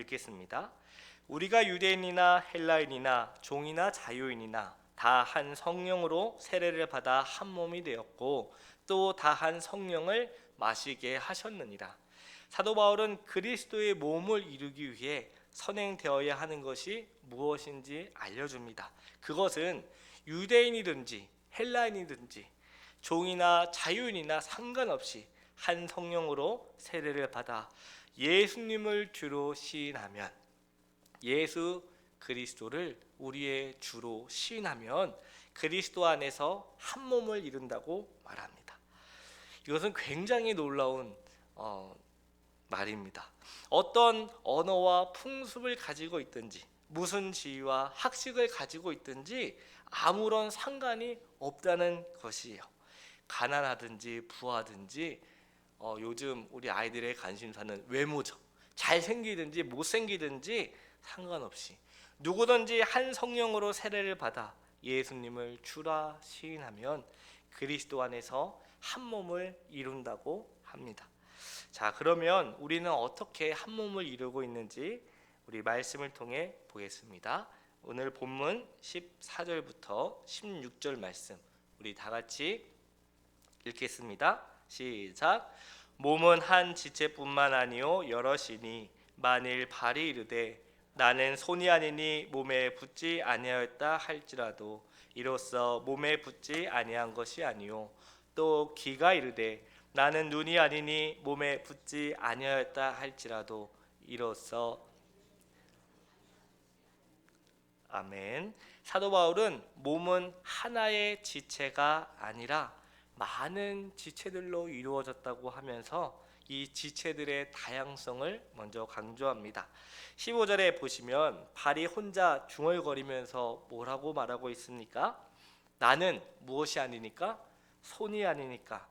읽겠습니다. 우리가 유대인이나 헬라인이나 종이나 자유인이나 다 한 성령으로 세례를 받아 한 몸이 되었고 또 다 한 성령을 마시게 하셨느니라. 사도 바울은 그리스도의 몸을 이루기 위해 선행되어야 하는 것이 무엇인지 알려줍니다. 그것은 유대인이든지 헬라인이든지 종이나 자유인이나 상관없이 한 성령으로 세례를 받아 예수님을 주로 시인하면 예수 그리스도를 우리의 주로 시인하면 그리스도 안에서 한 몸을 이룬다고 말합니다. 이것은 굉장히 놀라운 어, 말입니다. 어떤 언어와 풍습을 가지고 있든지 무슨 지위와 학식을 가지고 있든지 아무런 상관이 없다는 것이에요. 가난하든지 부하든지 어, 요즘 우리 아이들의 관심사는 외모죠. 잘생기든지 못생기든지 상관없이 누구든지 한 성령으로 세례를 받아 예수님을 주라 시인하면 그리스도 안에서 한 몸을 이룬다고 합니다. 자, 그러면 우리는 어떻게 한 몸을 이루고 있는지 우리 말씀을 통해 보겠습니다. 오늘 본문 14절부터 16절 말씀 우리 다 같이 읽겠습니다. 시작. 몸은 한 지체뿐만 아니요 여럿이니 만일 발이 이르되 나는 손이 아니니 몸에 붙지 아니하였다 할지라도 이로써 몸에 붙지 아니한 것이 아니요 또 귀가 이르되 나는 눈이 아니니 몸에 붙지 아니하였다 할지라도 이로써 아멘. 사도 바울은 몸은 하나의 지체가 아니라 많은 지체들로 이루어졌다고 하면서 이 지체들의 다양성을 먼저 강조합니다. 15절에 보시면 발이 혼자 중얼거리면서 뭐라고 말하고 있습니까? 나는 무엇이 아니니까 손이 아니니까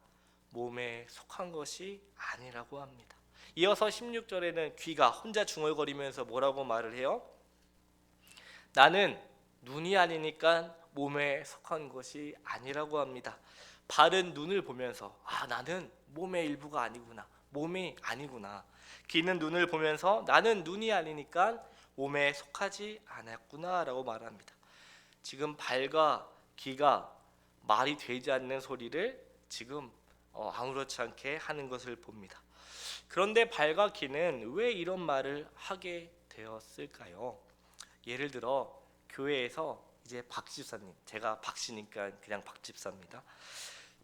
몸에 속한 것이 아니라고 합니다. 이어서 16절에는 귀가 혼자 중얼거리면서 뭐라고 말을 해요? 나는 눈이 아니니까 몸에 속한 것이 아니라고 합니다. 발은 눈을 보면서 아 나는 몸의 일부가 아니구나. 몸이 아니구나. 귀는 눈을 보면서 나는 눈이 아니니까 몸에 속하지 않았구나라고 말합니다. 지금 발과 귀가 말이 되지 않는 소리를 지금 어, 아무렇지 않게 하는 것을 봅니다. 그런데 발과 귀는 왜 이런 말을 하게 되었을까요? 예를 들어 교회에서 이제 박 집사님, 제가 박 씨니까 그냥 박 집사입니다.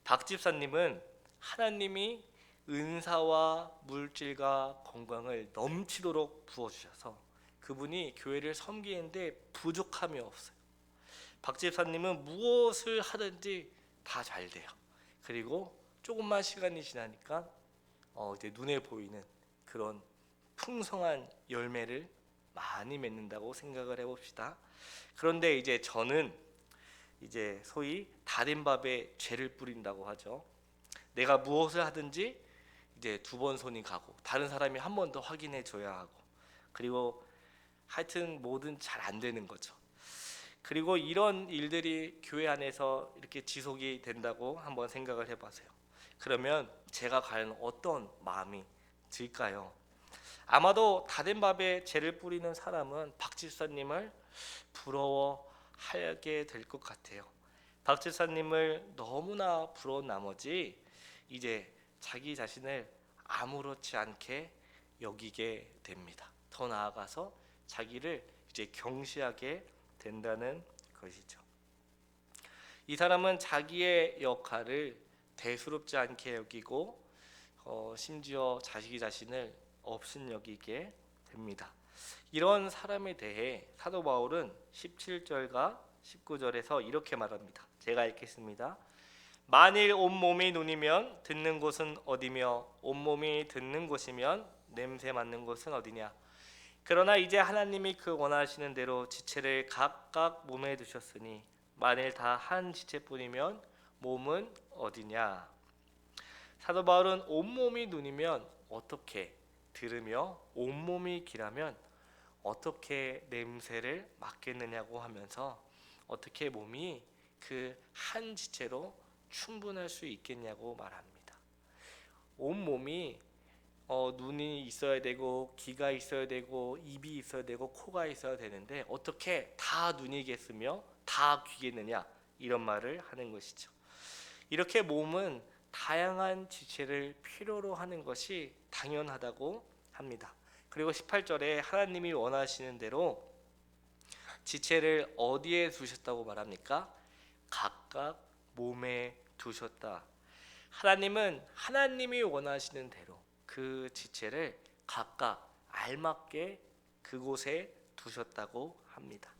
박 집사님은 하나님이 은사와 물질과 건강을 넘치도록 부어 주셔서 그분이 교회를 섬기는데 부족함이 없어요. 박 집사님은 무엇을 하든지 다 잘 돼요. 그리고 조금만 시간이 지나니까 어 이제 눈에 보이는 그런 풍성한 열매를 많이 맺는다고 생각을 해봅시다. 그런데 이제 저는 이제 소위 다른 밥에 죄를 뿌린다고 하죠. 내가 무엇을 하든지 이제 두 번 손이 가고 다른 사람이 한 번 더 확인해 줘야 하고 그리고 하여튼 뭐든 잘 안 되는 거죠. 그리고 이런 일들이 교회 안에서 이렇게 지속이 된다고 한번 생각을 해보세요. 그러면 제가 과연 어떤 마음이 들까요? 아마도 다된 밥에 죄를 뿌리는 사람은 박 집사님을 부러워 하게 될 것 같아요. 박 집사님을 너무나 부러운 나머지 이제 자기 자신을 아무렇지 않게 여기게 됩니다. 더 나아가서 자기를 이제 경시하게 된다는 것이죠. 이 사람은 자기의 역할을 대수롭지 않게 여기고 어, 심지어 자기 자신을 없인 여기게 됩니다. 이런 사람에 대해 사도 바울은 17절과 19절에서 이렇게 말합니다. 제가 읽겠습니다. 만일 온 몸이 눈이면 듣는 곳은 어디며 온 몸이 듣는 곳이면 냄새 맡는 곳은 어디냐? 그러나 이제 하나님이 그 원하시는 대로 지체를 각각 몸에 두셨으니 만일 다 한 지체뿐이면 몸은 어디냐? 사도 바울은 온 몸이 눈이면 어떻게 들으며 온 몸이 귀라면 어떻게 냄새를 맡겠느냐고 하면서 어떻게 몸이 그 한 지체로 충분할 수 있겠냐고 말합니다. 온 몸이 어, 눈이 있어야 되고 귀가 있어야 되고 입이 있어야 되고 코가 있어야 되는데 어떻게 다 눈이겠으며 다 귀겠느냐 이런 말을 하는 것이죠. 이렇게 몸은 다양한 지체를 필요로 하는 것이 당연하다고 합니다. 그리고 18절에 하나님이 원하시는 대로 지체를 어디에 두셨다고 말합니까? 각각 몸에 두셨다. 하나님은 하나님이 원하시는 대로 그 지체를 각각 알맞게 그곳에 두셨다고 합니다.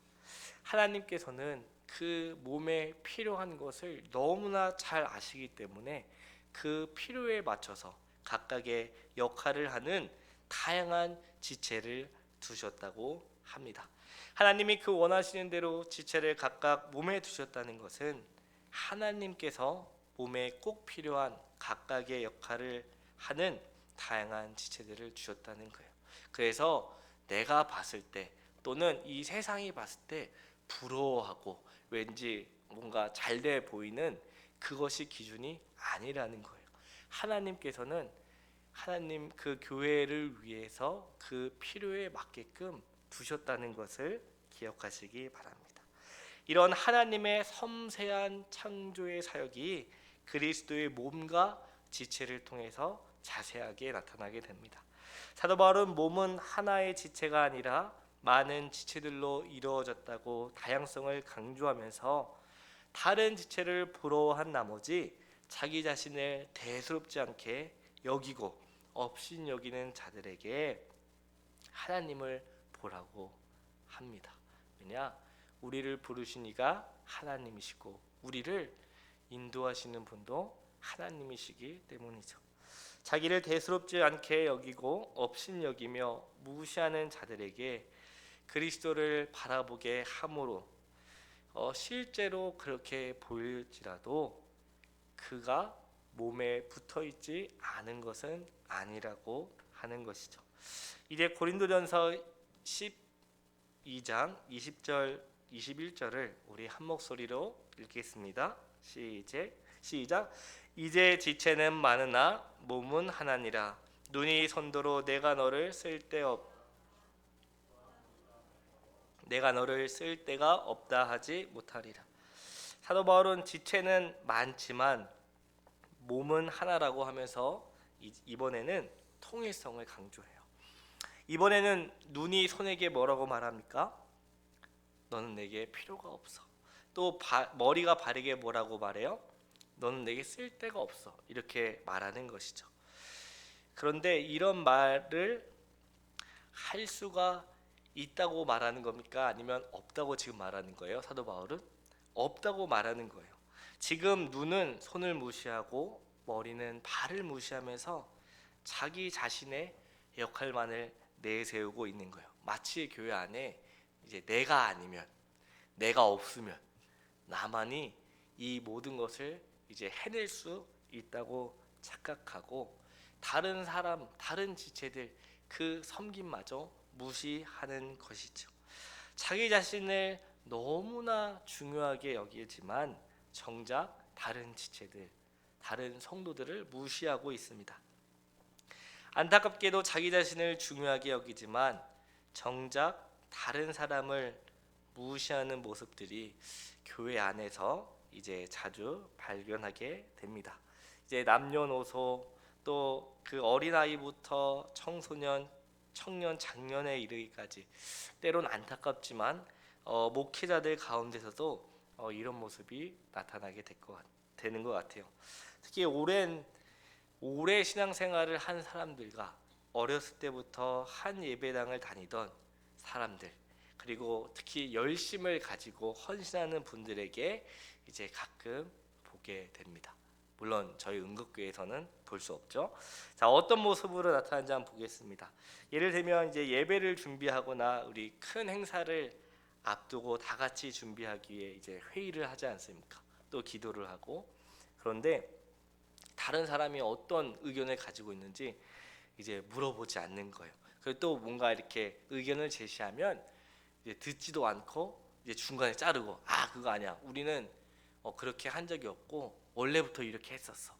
하나님께서는 그 몸에 필요한 것을 너무나 잘 아시기 때문에 그 필요에 맞춰서 각각의 역할을 하는 다양한 지체를 두셨다고 합니다. 하나님이 그 원하시는 대로 지체를 각각 몸에 두셨다는 것은 하나님께서 몸에 꼭 필요한 각각의 역할을 하는 다양한 지체들을 주셨다는 거예요. 그래서 내가 봤을 때 또는 이 세상이 봤을 때 부러워하고 왠지 뭔가 잘 돼 보이는 그것이 기준이 아니라는 거예요. 하나님께서는 하나님 그 교회를 위해서 그 필요에 맞게끔 두셨다는 것을 기억하시기 바랍니다. 이런 하나님의 섬세한 창조의 사역이 그리스도의 몸과 지체를 통해서 자세하게 나타나게 됩니다. 사도 바울은 몸은 하나의 지체가 아니라 많은 지체들로 이루어졌다고 다양성을 강조하면서 다른 지체를 부러워한 나머지 자기 자신을 대수롭지 않게 여기고 없인 여기는 자들에게 하나님을 보라고 합니다. 왜냐? 우리를 부르신 이가 하나님이시고 우리를 인도하시는 분도 하나님이시기 때문이죠. 자기를 대수롭지 않게 여기고 없인 여기며 무시하는 자들에게 그리스도를 바라보게 함으로 어, 실제로 그렇게 보일지라도 그가 몸에 붙어 있지 않은 것은 아니라고 하는 것이죠. 이제 고린도전서 12장 20절 21절을 우리 한 목소리로 읽겠습니다. 시작. 시작. 이제 지체는 많으나 몸은 하나니라. 눈이 선도로 내가 너를 쓸데없 내가 너를 쓸 데가 없다 하지 못하리라. 사도 바울은 지체는 많지만 몸은 하나라고 하면서 이번에는 통일성을 강조해요. 이번에는 눈이 손에게 뭐라고 말합니까? 너는 내게 필요가 없어. 또 바, 머리가 발에게 뭐라고 말해요? 너는 내게 쓸 데가 없어. 이렇게 말하는 것이죠. 그런데 이런 말을 할 수가 있다고 말하는 겁니까? 아니면 없다고 지금 말하는 거예요? 사도 바울은 없다고 말하는 거예요. 지금 눈은 손을 무시하고 머리는 발을 무시하면서 자기 자신의 역할만을 내세우고 있는 거예요. 마치 교회 안에 이제 내가 아니면 내가 없으면 나만이 이 모든 것을 이제 해낼 수 있다고 착각하고 다른 사람, 다른 지체들 그 섬김마저 무시하는 것이죠. 자기 자신을 너무나 중요하게 여기지만 정작 다른 지체들, 다른 성도들을 무시하고 있습니다. 안타깝게도 자기 자신을 중요하게 여기지만 정작 다른 사람을 무시하는 모습들이 교회 안에서 이제 자주 발견하게 됩니다. 이제 남녀노소 또 그 어린아이부터 청소년, 청년, 장년에 이르기까지 때론 안타깝지만 어, 목회자들 가운데서도 어, 이런 모습이 나타나게 될 것, 되는 것 같아요. 특히 오랜 오래 신앙생활을 한 사람들과 어렸을 때부터 한 예배당을 다니던 사람들 그리고 특히 열심을 가지고 헌신하는 분들에게 이제 가끔 보게 됩니다. 물론 저희 은극교에서는 볼 수 없죠. 자 어떤 모습으로 나타나는지 한번 보겠습니다. 예를 들면 이제 예배를 준비하거나 우리 큰 행사를 앞두고 다 같이 준비하기 위해 이제 회의를 하지 않습니까? 또 기도를 하고 그런데 다른 사람이 어떤 의견을 가지고 있는지 이제 물어보지 않는 거예요. 그리고 또 뭔가 이렇게 의견을 제시하면 이제 듣지도 않고 이제 중간에 자르고 아 그거 아니야. 우리는 어, 그렇게 한 적이 없고 원래부터 이렇게 했었어.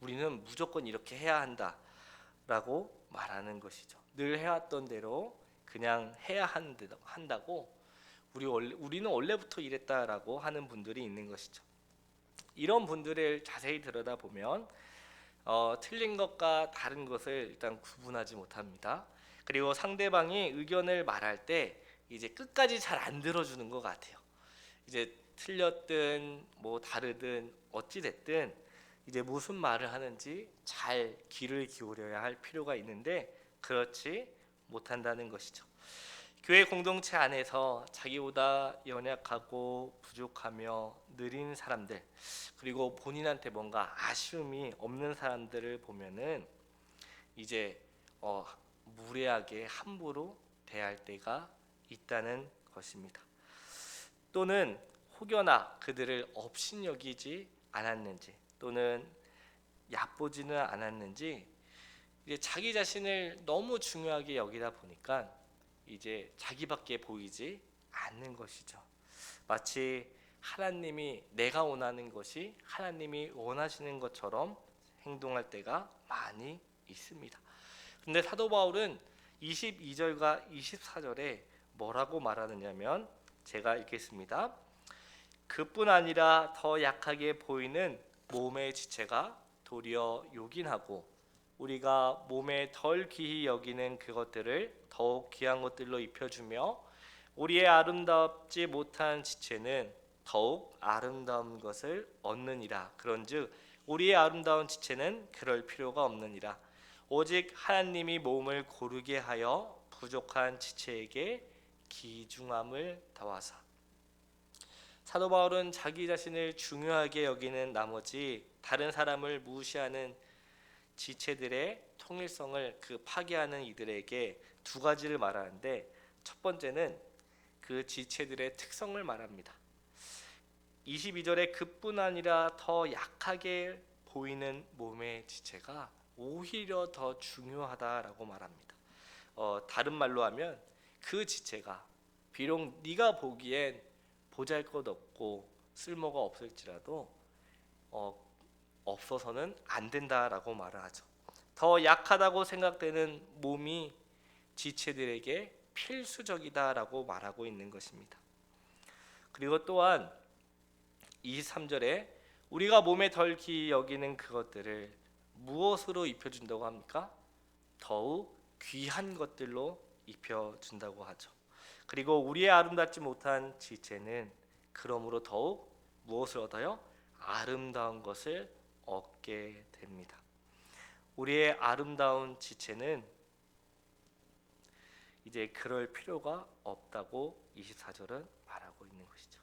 우리는 무조건 이렇게 해야 한다. 라고 말하는 것이죠. 늘 해왔던 대로 그냥 해야 한다- 한다고 우리 원래, 우리는 원래부터 이랬다라고 하는 분들이 있는 것이죠. 이런 분들을 자세히 들여다보면 어, 틀린 것과 다른 것을 일단 구분하지 못합니다. 그리고 상대방이 의견을 말할 때 이제 끝까지 잘 안 들어주는 것 같아요. 이제 틀렸든 뭐 다르든 어찌 됐든 이제 무슨 말을 하는지 잘 귀를 기울여야 할 필요가 있는데 그렇지 못한다는 것이죠. 교회 공동체 안에서 자기보다 연약하고 부족하며 느린 사람들 그리고 본인한테 뭔가 아쉬움이 없는 사람들을 보면은 이제 어, 무례하게 함부로 대할 때가 있다는 것입니다. 또는 혹여나 그들을 업신여기지 않았는지 또는 얕보지는 않았는지 이제 자기 자신을 너무 중요하게 여기다 보니까 이제 자기밖에 보이지 않는 것이죠. 마치 하나님이 내가 원하는 것이 하나님이 원하시는 것처럼 행동할 때가 많이 있습니다. 근데 사도 바울은 22절과 24절에 뭐라고 말하느냐면 제가 읽겠습니다. 그뿐 아니라 더 약하게 보이는 몸의 지체가 도리어 요긴하고 우리가 몸에 덜 귀히 여기는 그것들을 더욱 귀한 것들로 입혀주며 우리의 아름답지 못한 지체는 더욱 아름다운 것을 얻느니라. 그런즉 우리의 아름다운 지체는 그럴 필요가 없느니라. 오직 하나님이 몸을 고르게 하여 부족한 지체에게 기중함을 더하사 사도 바울은 자기 자신을 중요하게 여기는 나머지 다른 사람을 무시하는 지체들의 통일성을 그 파괴하는 이들에게 두 가지를 말하는데 첫 번째는 그 지체들의 특성을 말합니다. 22절에 그뿐 아니라 더 약하게 보이는 몸의 지체가 오히려 더 중요하다라고 말합니다. 어, 다른 말로 하면 그 지체가 비록 네가 보기엔 보잘것없고 쓸모가 없을지라도 어, 없어서는 안 된다라고 말을 하죠. 더 약하다고 생각되는 몸이 지체들에게 필수적이다라고 말하고 있는 것입니다. 그리고 또한 23절에 우리가 몸에 덜 귀히 여기는 그것들을 무엇으로 입혀준다고 합니까? 더욱 귀한 것들로 입혀준다고 하죠. 그리고 우리의 아름답지 못한 지체는 그러므로 더욱 무엇을 얻어요? 아름다운 것을 얻게 됩니다. 우리의 아름다운 지체는 이제 그럴 필요가 없다고 24절은 말하고 있는 것이죠.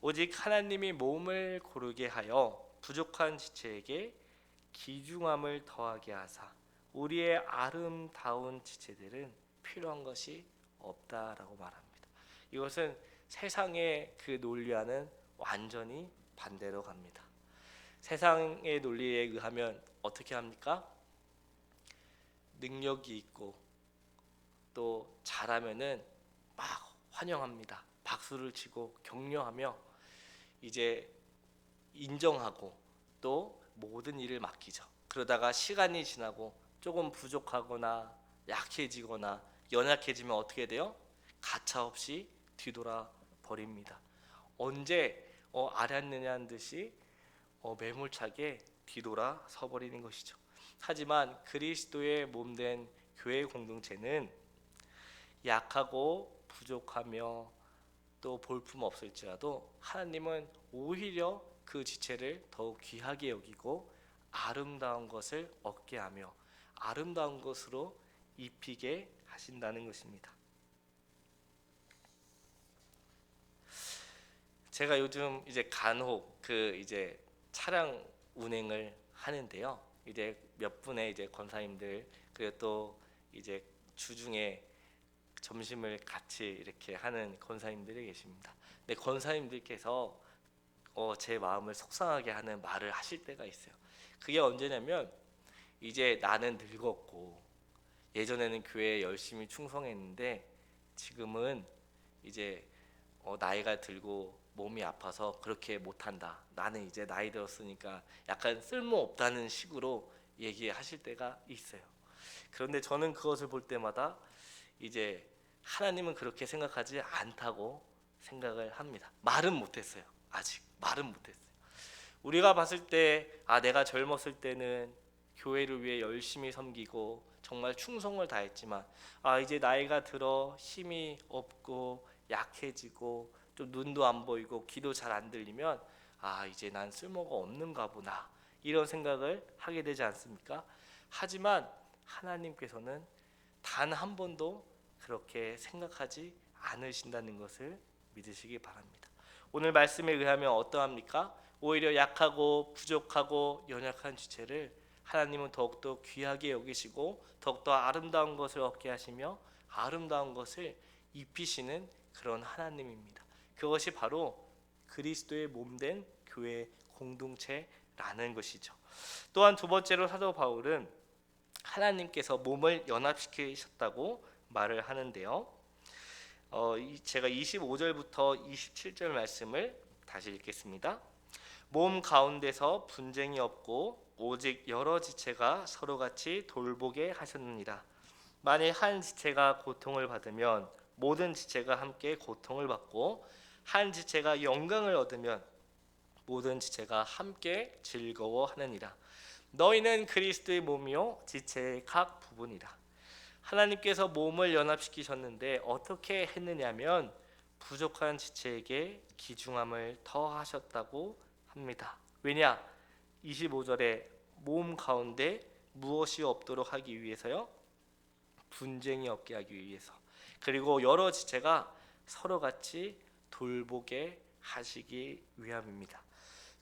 오직 하나님이 몸을 고르게 하여 부족한 지체에게 기중함을 더하게 하사 우리의 아름다운 지체들은 필요한 것이 없다라고 말합니다. 이것은 세상의 그 논리와는 완전히 반대로 갑니다. 세상의 논리에 의하면 어떻게 합니까? 능력이 있고 또 잘하면은 막 환영합니다. 박수를 치고 격려하며 이제 인정하고 또 모든 일을 맡기죠. 그러다가 시간이 지나고 조금 부족하거나 약해지거나 연약해지면 어떻게 돼요? 가차 없이 뒤돌아 버립니다. 언제 어, 알았느냐는 듯이 어, 매몰차게 뒤돌아 서버리는 것이죠. 하지만 그리스도의 몸된 교회 공동체는 약하고 부족하며 또 볼품 없을지라도 하나님은 오히려 그 지체를 더욱 귀하게 여기고 아름다운 것을 얻게 하며 아름다운 것으로 입히게 하신다는 것입니다. 제가 요즘 이제 간혹 그 이제 차량 운행을 하는데요. 이제 몇 분의 이제 권사님들 그리고 또 이제 주중에 점심을 같이 이렇게 하는 권사님들이 계십니다. 근데 권사님들께서 어, 제 마음을 속상하게 하는 말을 하실 때가 있어요. 그게 언제냐면 이제 나는 늙었고 예전에는 교회에 열심히 충성했는데 지금은 이제 어, 나이가 들고 몸이 아파서 그렇게 못한다. 나는 이제 나이 들었으니까 약간 쓸모 없다는 식으로 얘기하실 때가 있어요. 그런데 저는 그것을 볼 때마다 이제 하나님은 그렇게 생각하지 않다고 생각을 합니다. 말은 못했어요. 아직 말은 못했어요. 우리가 봤을 때 아 내가 젊었을 때는 교회를 위해 열심히 섬기고 정말 충성을 다했지만 아 이제 나이가 들어 힘이 없고 약해지고 좀 눈도 안 보이고 귀도 잘 안 들리면 아 이제 난 쓸모가 없는가 보나 이런 생각을 하게 되지 않습니까? 하지만 하나님께서는 단 한 번도 그렇게 생각하지 않으신다는 것을 믿으시기 바랍니다. 오늘 말씀에 의하면 어떠합니까? 오히려 약하고 부족하고 연약한 지체를 하나님은 더욱더 귀하게 여기시고 더욱더 아름다운 것을 얻게 하시며 아름다운 것을 입히시는 그런 하나님입니다. 그것이 바로 그리스도의 몸된 교회 공동체라는 것이죠. 또한 두 번째로 사도 바울은 하나님께서 몸을 연합시키셨다고 말을 하는데요. 어, 이- 제가 25절부터 27절 말씀을 다시 읽겠습니다. 몸 가운데서 분쟁이 없고 오직 여러 지체가 서로 같이 돌보게 하셨느니라. 만일 한 지체가 고통을 받으면 모든 지체가 함께 고통을 받고 한 지체가 영광을 얻으면 모든 지체가 함께 즐거워하느니라. 너희는 그리스도의 몸이요 지체의 각 부분이라. 하나님께서 몸을 연합시키셨는데 어떻게 했느냐면 부족한 지체에게 기중함을 더하셨다고 합니다. 왜냐? 25절에 몸 가운데 무엇이 없도록 하기 위해서요? 분쟁이 없게 하기 위해서. 그리고 여러 지체가 서로 같이 돌보게 하시기 위함입니다.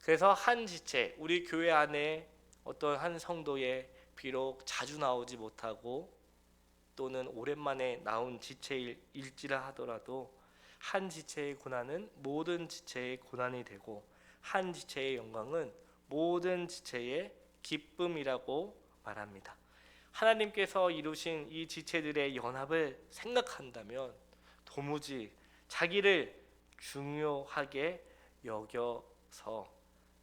그래서 한 지체, 우리 교회 안에 어떤 한 성도에 비록 자주 나오지 못하고 또는 오랜만에 나온 지체일지라 하더라도 한 지체의 고난은 모든 지체의 고난이 되고 한 지체의 영광은 모든 지체의 기쁨이라고 말합니다. 하나님께서 이루신 이 지체들의 연합을 생각한다면 도무지 자기를 중요하게 여겨서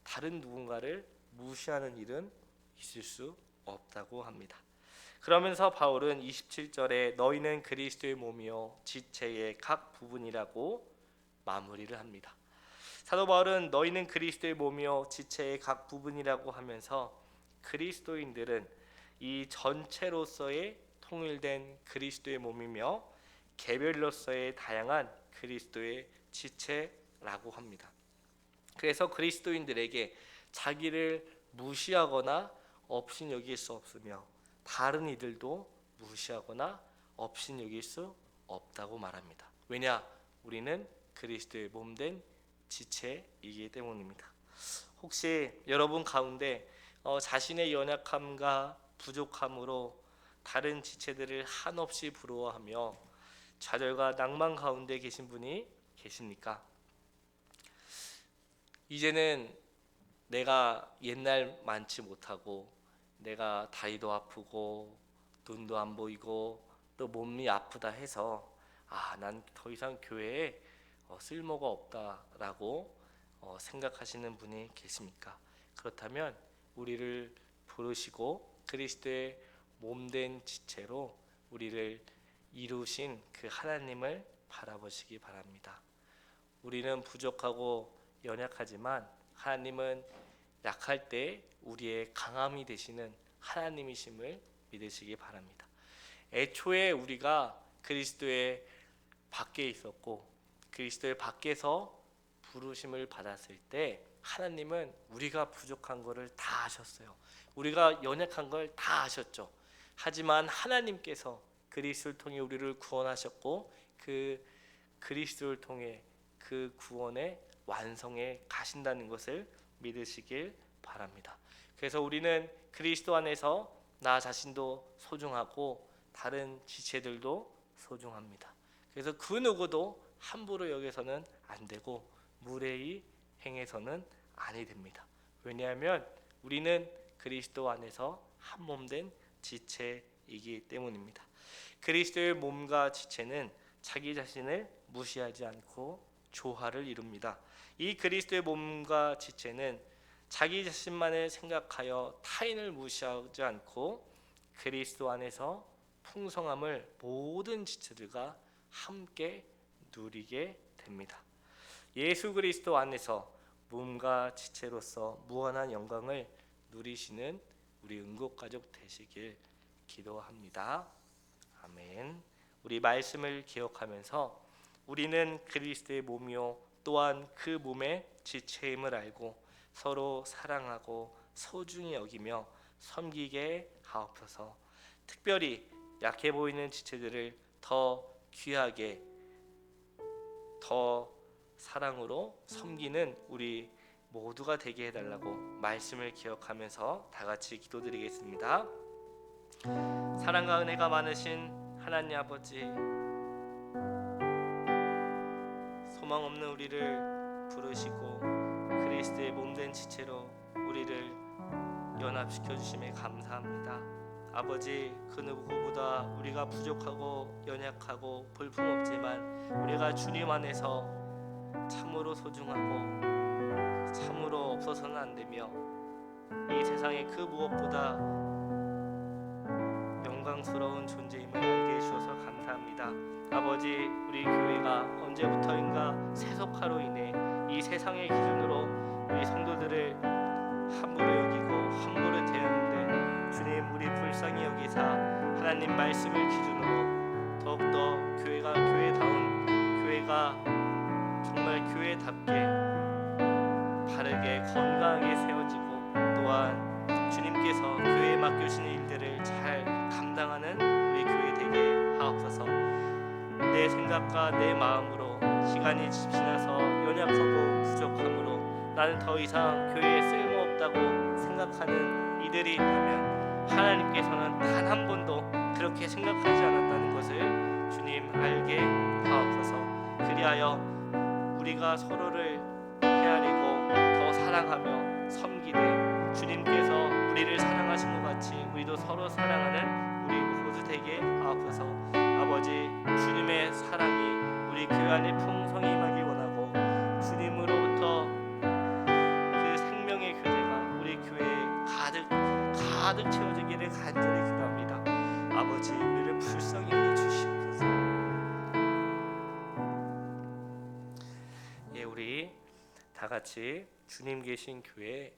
다른 누군가를 무시하는 일은 있을 수 없다고 합니다. 그러면서 바울은 27절에 너희는 그리스도의 몸이요 지체의 각 부분이라고 마무리를 합니다. 사도 바울은 너희는 그리스도의 몸이요 지체의 각 부분이라고 하면서 그리스도인들은 이 전체로서의 통일된 그리스도의 몸이며 개별로서의 다양한 그리스도의 지체라고 합니다. 그래서 그리스도인들에게 자기를 무시하거나 없인 여길 수 없으며 다른 이들도 무시하거나 없인 여길 수 없다고 말합니다. 왜냐? 우리는 그리스도의 몸 된 지체이기 때문입니다. 혹시 여러분 가운데 어, 자신의 연약함과 부족함으로 다른 지체들을 한없이 부러워하며 좌절과 낭만 가운데 계신 분이 계십니까? 이제는 내가 옛날 많지 못하고 내가 다리도 아프고 눈도 안 보이고 또 몸이 아프다 해서 아 난 더 이상 교회에 어, 쓸모가 없다라고 어, 생각하시는 분이 계십니까? 그렇다면 우리를 부르시고 그리스도의 몸된 지체로 우리를 이루신 그 하나님을 바라보시기 바랍니다. 우리는 부족하고 연약하지만 하나님은 약할 때 우리의 강함이 되시는 하나님이심을 믿으시기 바랍니다. 애초에 우리가 그리스도의 밖에 있었고 그리스도의 밖에서 부르심을 받았을 때 하나님은 우리가 부족한 것을 다 아셨어요. 우리가 연약한 걸 다 아셨죠. 하지만 하나님께서 그리스도를 통해 우리를 구원하셨고 그 그리스도를 통해 그 구원의 완성에 가신다는 것을 믿으시길 바랍니다. 그래서 우리는 그리스도 안에서 나 자신도 소중하고 다른 지체들도 소중합니다. 그래서 그 누구도 함부로 여기서는 안 되고 무례히 행해서는 아니 됩니다. 왜냐하면 우리는 그리스도 안에서 한 몸 된 지체이기 때문입니다. 그리스도의 몸과 지체는 자기 자신을 무시하지 않고 조화를 이룹니다. 이 그리스도의 몸과 지체는 자기 자신만을 생각하여 타인을 무시하지 않고 그리스도 안에서 풍성함을 모든 지체들과 함께 누리게 됩니다. 예수 그리스도 안에서 몸과 지체로서 무한한 영광을 누리시는 우리 은국 가족 되시길 기도합니다. 아멘. 우리 말씀을 기억하면서 우리는 그리스도의 몸이요 또한 그 몸의 지체임을 알고 서로 사랑하고 소중히 여기며 섬기게 하옵소서. 특별히 약해 보이는 지체들을 더 귀하게 더 사랑으로 섬기는 우리 모두가 되게 해달라고 말씀을 기억하면서 다 같이 기도드리겠습니다. 사랑과 은혜가 많으신 하나님 아버지 소망 없는 우리를 부르시고 그리스도의 몸된 지체로 우리를 연합시켜 주심에 감사합니다. 아버지 그 누구보다 우리가 부족하고 연약하고 볼품없지만 우리가 주님 안에서 참으로 소중하고 참으로 없어서는 안 되며 이 세상의 그 무엇보다 영광스러운 존재임을 알게 해주셔서 감사합니다. 아버지 우리 교회가 언제부터인가 세속화로 인해 이 세상의 기준으로 우리 성도들을 함부로 여기고 함부로 대하 주님 우리 불쌍히 여기사 하나님 말씀을 기준으로 더욱더 교회가 교회다운 교회가 정말 교회답게 바르게 건강하게 세워지고 또한 주님께서 교회에 맡겨주신 일들을 잘 감당하는 우리 교회 되게 하옵소서. 내 생각과 내 마음으로 시간이 지나서 연약하고 부족함으로 나는 더 이상 교회에 쓸모없다고 생각하는 이들이 있다면 하나님께서는 단 한 번도 그렇게 생각하지 않았다는 것을 주님 알게 하옵소서. 그리하여 우리가 서로를 헤아리고 더 사랑하며 섬기되 주님께서 우리를 사랑하신 것 같이 우리도 서로 사랑하는 우리 모두 되게 하옵소서. 아버지 주님의 사랑이 우리 교회 안에 풍성히 임하 같이 주님 계신 교회